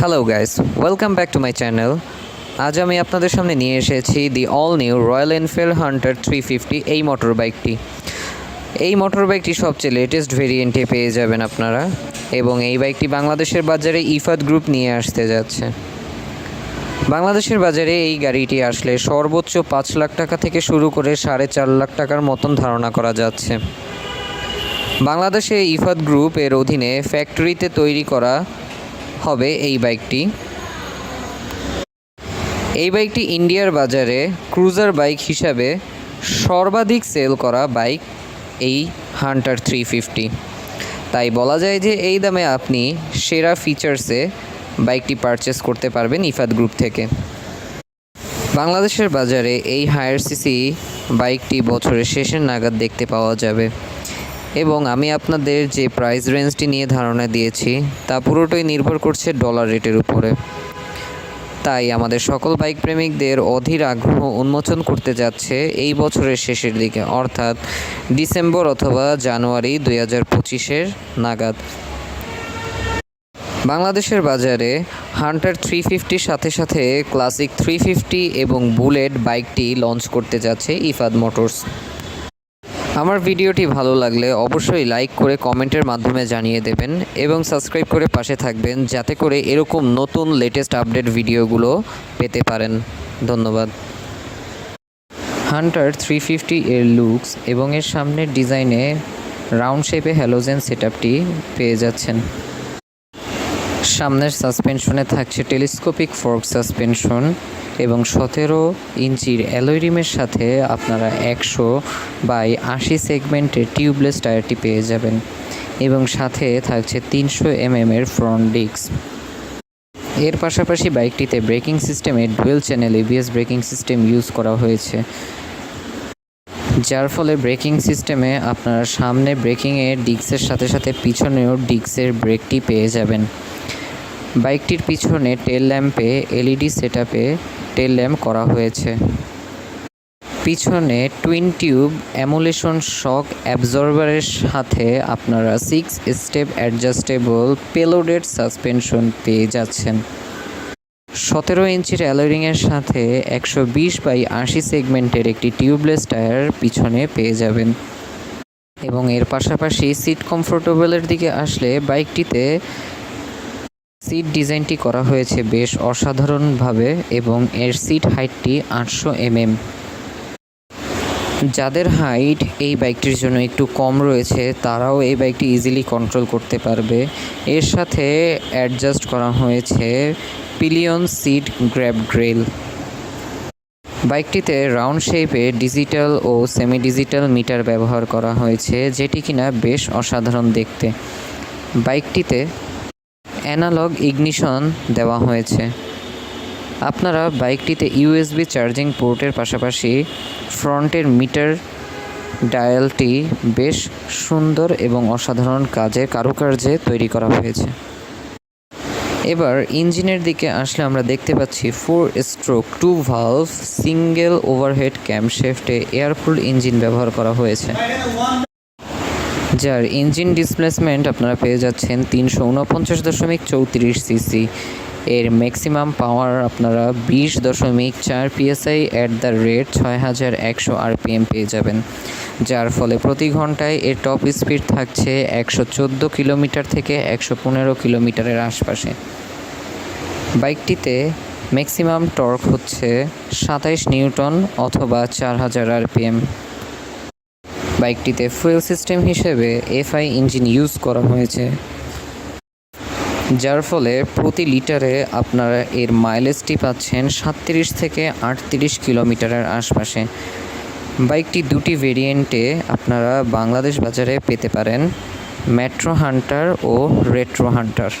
Hello guys welcome back to my channel আজ আমি আপনাদের সামনে নিয়ে এসেছি the all new Royal Enfield Hunter three fifty এই মোটর বাইকটি এই মোটর বাইকটি সবচেয়ে লেটেস্ট ভেরিয়েন্টে পেয়ে যাবেন আপনারা এবং এই বাইকটি বাংলাদেশের বাজারে ইফাদ গ্রুপ নিয়ে আসতে যাচ্ছে। বাংলাদেশের বাজারে এই গাড়িটি আসলে সর্বোচ্চ পাঁচ লাখ টাকা থেকে শুরু করে সাড়ে চার লাখ টাকার মতন ধারণা করা যাচ্ছে। বাংলাদেশে ইফাদ গ্রুপ এর অধীনে ফ্যাক্টরিতে তৈরি করা হবে এই বাইকটি। এই বাইকটি ইন্ডিয়ার বাজারে ক্রুজার বাইক হিসাবে সর্বাধিক সেল করা বাইক এই হান্টার থ্রি ফিফটি। তাই বলা যায় যে এই দামে আপনি সেরা ফিচার্সে বাইকটি পারচেস করতে পারবেন ইফাদ গ্রুপ থেকে। বাংলাদেশের বাজারে এই হায়ার সিসি বাইকটি বছরের শেষের নাগাদ দেখতে পাওয়া যাবে। এবং আমি আপনাদের যে প্রাইস রেঞ্জটি নিয়ে ধারণা দিয়েছি, তা পুরোটাই নির্ভর করছে ডলার রেটের উপরে। তাই আমাদের সকল বাইক প্রেমিকদের অধীর আগ্রহ উন্মোচন করতে যাচ্ছে এই বছরের শেষের দিকে, অর্থাৎ ডিসেম্বর অথবা জানুয়ারি দুই হাজার পঁচিশের নাগাদ। বাংলাদেশের বাজারে হান্টার থ্রি ফিফটির সাথে সাথে ক্লাসিক থ্রি ফিফটি এবং বুলেট বাইকটি লঞ্চ করতে যাচ্ছে ইফাদ মোটরস আমার ভিডিওটি ভালো লাগলে অবশ্যই লাইক করে কমেন্টের মাধ্যমে জানিয়ে দেবেন এবং সাবস্ক্রাইব করে পাশে থাকবেন যাতে করে এরকম নতুন লেটেস্ট আপডেট ভিডিওগুলো পেতে পারেন। ধন্যবাদ। হান্টার থ্রি ফিফটি এর লুকস এবং এর সামনের ডিজাইনে রাউন্ড শেপে হ্যালোজেন সেটআপটি পেয়ে যাচ্ছেন। সামনের সাসপেনশনে থাকছে টেলিস্কোপিক ফোর্ক সাসপেনশন এবং সতেরো ইঞ্চির অ্যালয় রিমের সাথে আপনারা একশো বাই আশি সেগমেন্টের টিউবলেস টায়ারটি পেয়ে যাবেন এবং সাথে থাকছে তিনশো এমএম এর ফ্রন্ট ডিস্ক। এর পাশাপাশি বাইকটিতে ব্রেকিং সিস্টেমে dual channel ABS braking system use করা হয়েছে, যার ফলে ব্রেকিং সিস্টেমে আপনারা সামনে ব্রেকিংয়ে ডিস্কের সাথে সাথে পিছনেও ডিস্কের ব্রেকটি পেয়ে যাবেন। বাইকটির পিছনে টেল ল্যাম্পে, এলইডি সেটআপে টেল ল্যাম্প করা হয়েছে। পিছনে টুইন টিউব, অ্যামুলেশন শক, অ্যাবজর্বারের সাথে আপনারা six step adjustable preloaded suspension পেয়ে যাচ্ছেন। সতেরো ইঞ্চির অ্যালোরিংয়ের সাথে একশো বিশ বাই আশি সেগমেন্টের একটি টিউবলেস টায়ার পিছনে পেয়ে যাবেন। এবং এর পাশাপাশি সিট কমফোর্টেবলের দিকে আসলে বাইকটিতে সিট ডিজাইনটি করা হয়েছে বেশ অসাধারণভাবে এবং এর সিট হাইটটি আটশো এমএম। যাদের হাইট এই বাইকটির জন্য একটু কম রয়েছে, তারাও এই বাইকটি ইজিলি কন্ট্রোল করতে পারবে। এর সাথে অ্যাডজাস্ট করা হয়েছে পিলিয়ন সিট গ্র্যাব গ্রেল বাইকটিতে রাউন্ড শেপে ডিজিটাল ও সেমি ডিজিটাল মিটার ব্যবহার করা হয়েছে, যেটি কিনা বেশ অসাধারণ দেখতে। বাইকটিতে অ্যানালগ ইগনিশন দেওয়া হয়েছে। আপনারা বাইকটিতে ইউএসবি চার্জিং পোর্টের পাশাপাশি ফ্রন্টের মিটার ডায়ালটি বেশ সুন্দর এবং অসাধারণ কাজে কারুকার্যে তৈরি করা হয়েছে। এবার ইঞ্জিনের দিকে আসলে আমরা দেখতে পাচ্ছি four stroke, two valve, single overhead ক্যাম্পশেফটে air cool engine ব্যবহার করা হয়েছে। যার ইঞ্জিন ডিসপ্লেসমেন্ট আপনারা পেয়ে যাচ্ছেন তিনশো উনপঞ্চাশ দশমিক চৌত্রিশ সিসি। এর ম্যাক্সিমাম পাওয়ার আপনারা বিশ দশমিক চার পিএসআই অ্যাট দ্য রেট ছয় হাজার একশো আরপিএম পেয়ে যাবেন। যার ফলে প্রতি ঘন্টায় এর টপ স্পিড থাকছে একশো চোদ্দ কিলোমিটার থেকে একশো পনেরো কিলোমিটারের আশপাশে। বাইকটিতে ম্যাক্সিমাম টর্ক হচ্ছে সাতাইশ নিউটন অথবা চার হাজার আরপিএম বাইকটিতে ফুয়েল সিস্টেম হিসেবে এফআই ইঞ্জিন ইউজ করা হয়েছে। যার ফলে প্রতি লিটারে আপনারা এর মাইলেজটি পাচ্ছেন সাতত্রিশ থেকে আটত্রিশ কিলোমিটারের আশপাশে। বাইকটি দুটি ভেরিয়েন্টে আপনারা বাংলাদেশ বাজারে পেতে পারেন মেট্রো হান্টার ও রেট্রো হান্টার